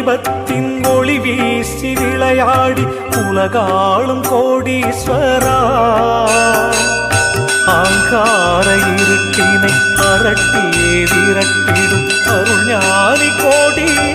தீபத்தின் ஒளி வீசி விளையாடி உலகாளும் கோடீஸ்வரா. ஆங்கார இருட்டினை அரட்டியே விரட்டிடும் அருள் ஞானி கோடீஸ்வரா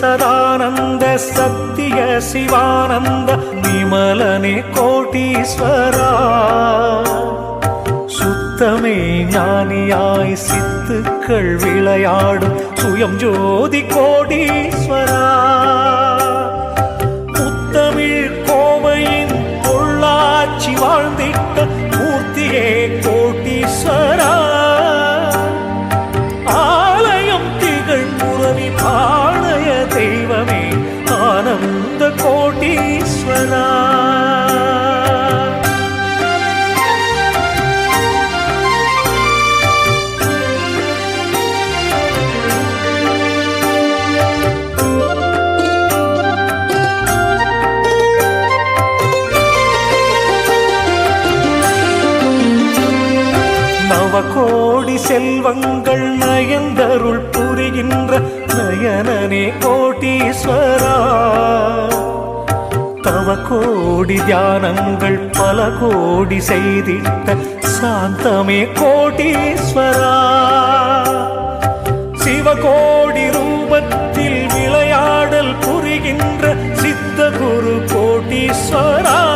சதானந்த சத்திய சிவானந்த விமலனே கோட்டீஸ்வரா. சுத்தமே ஞானியாய் சித்துக்கள் விளையாடும் சுயம் ஜோதி கோடீஸ்வரா முத்தமிழ் கோவையின் பொள்ளாச்சி வாழ்ந்திட்ட மூர்த்தியே நயனனே கோட்டீஸ்வரா. தவ கோடி தியானங்கள் பல கோடி செய்திட்ட சாந்தமே கோட்டீஸ்வரா. சிவகோடி ரூபத்தில் விளையாடல் புரிகின்ற சித்த குரு கோட்டீஸ்வரா.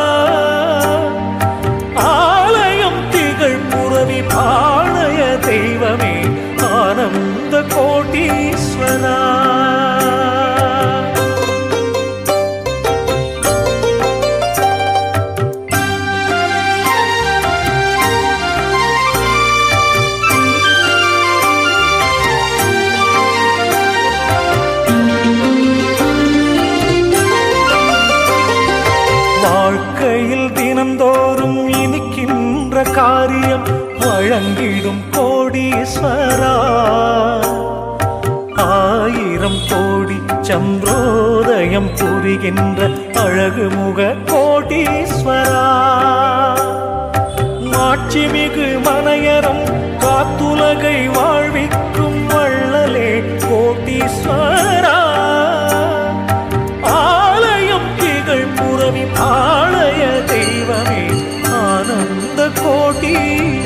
வாழ்க்கையில் தினந்தோறும் இனிக்கின்ற காரியம் வழங்கிடும் கோடீஸ்வரா. ஆயிரம் கோடி சந்திரோதயம் புரிகின்ற அழகுமுக கோடீஸ்வரா. மாட்சிமிகு மனையரம் காத்துலகை வாழ்விக்கும் வள்ளலே கோட்டீஸ்வரா ஆனந்த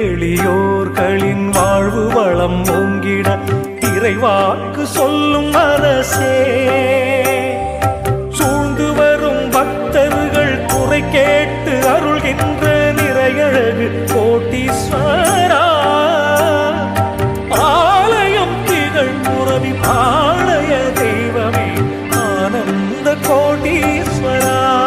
எளியோர்களின் வாழ்வு வளம் ஓங்கிட இறைவாக்கு சொல்லும் அரசே. சூழ்ந்து வரும் பக்தர்கள் குறை கேட்டு அருள்கின்ற நிறையழகு கோட்டீஸ்வரா. ஆலயம் திகழ் புறவி ஆலய தெய்வமே ஆனந்த கோட்டீஸ்வரா.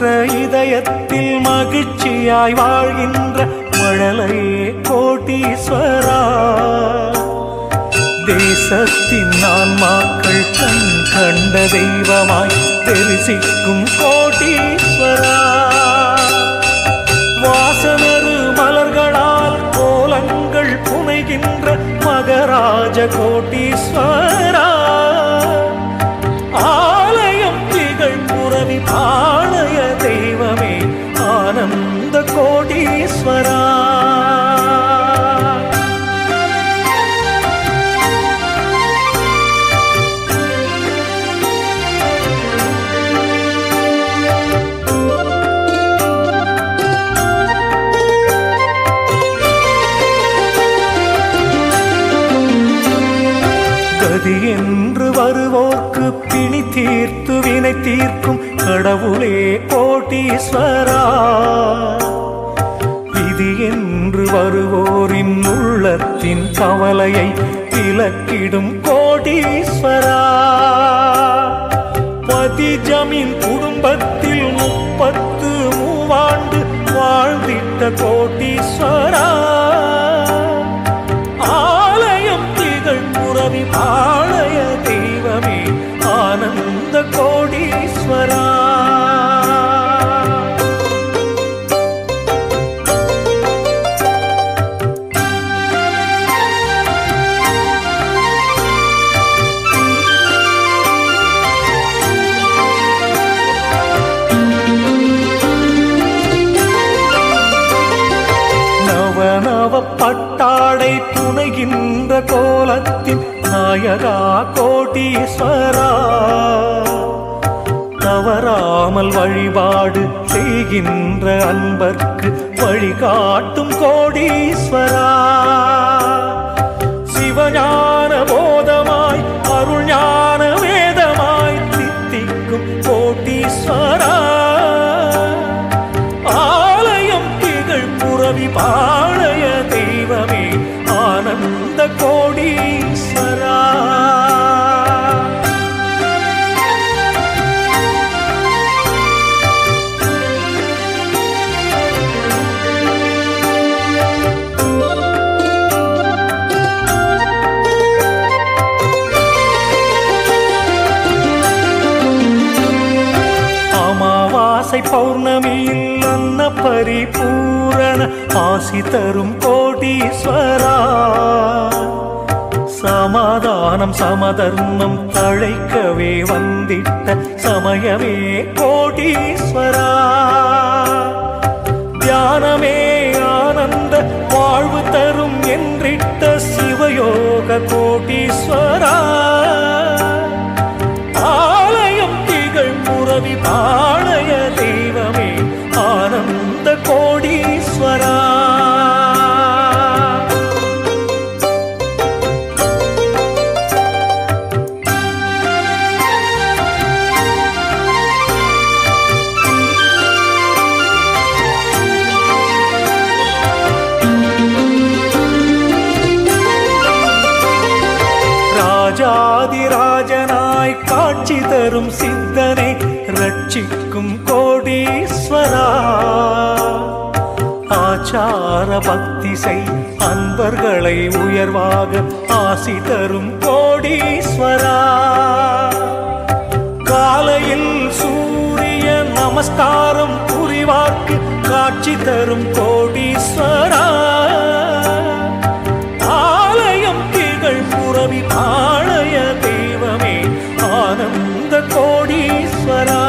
மாசற்ற இதயத்தில் மகிழ்ச்சியாய் வாழ்கின்ற மழலையே கோட்டீஸ்வரா. தேசத்தின் ஆன்மாக்கள் கண் கண்ட தெய்வமாய் தெரிசிக்கும் கோட்டீஸ்வரா. வாசனரு மலர்களால் கோலங்கள் புனைகின்ற மகராஜ கோட்டீஸ்வரா. கோடீஸ்வரா விதி என்று வருவோரின் உள்ளத்தின் கவலையை விலக்கிடும் கோடீஸ்வரா. பதி ஜமீன் குடும்பத்தில் முப்பத்து மூவாண்டு வாழ்ந்திட்ட கோட்டீஸ்வரா பார்வதீஸ்வரா தவறாமல் வழிபாடு செய்கின்ற அன்பர்க்கு வழிகாட்டும் கோடீஸ்வரா. சிவஞான போதமாய் அருள் ஞான வேதமாய் தித்திக்கும் கோட்டீஸ்வரா ஆலயம் திகழ் புறவி பாளைய ஆசை பௌர்ணமியில் அன்ன பரிபூரண ஆசி தரும் கோடீஸ்வரா. சமாதானம் சமதர்மம் தழைக்கவே வந்திட்ட சமயமே கோடீஸ்வரா. தியானமே வரும் தரும் சித்தனை ரட்சிக்கும் கோடீஸ்வரா. ஆச்சார பக்தி செய் அன்பர்களை உயர்வாக ஆசி தரும் கோடீஸ்வரா. காலையில் சூரிய நமஸ்காரம் புரிவார்க்கு காட்சி தரும் கோடீஸ்வரா. ஆலயம் திகழ் புறவி ஆலய கோடீஸ்வரா.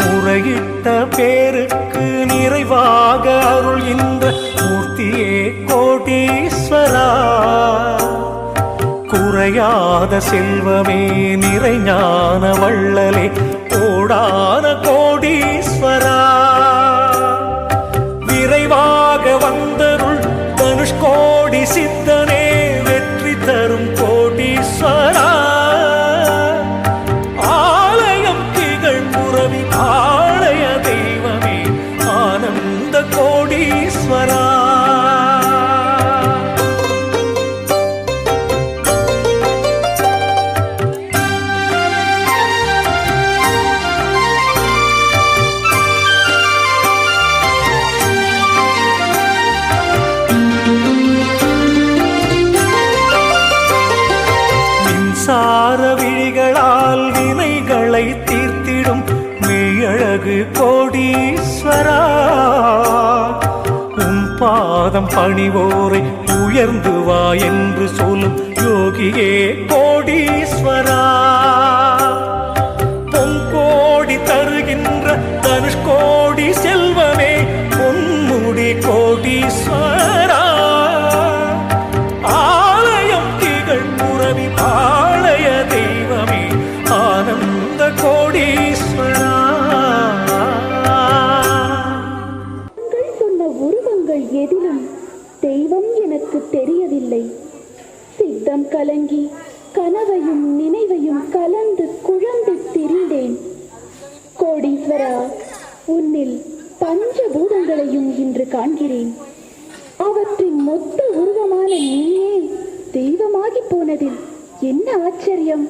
முறையிட்ட பேருக்கு நிறைவாக அருள் அழியாத செல்வமே நிறைஞான வள்ளலே கோடான கோடீஸ் பாதம் பணிவோரை உயர்ந்து வா என்று சொல்லும் யோகியே கோடீஸ்வரா. உருவங்கள் எதிலும் தெய்வம் எனக்கு தெரியவில்லை. சித்தம் கலங்கி கனவையும் நினைவையும் கலந்து குழம்பி திரிந்தேன். கோடீஸ்வரா உன்னில் பஞ்சபூதங்களையும் இன்று காண்கிறேன். அவற்றின் மொத்த உருவமான நீயே தெய்வமாகி போனதில் என்ன ஆச்சரியம்?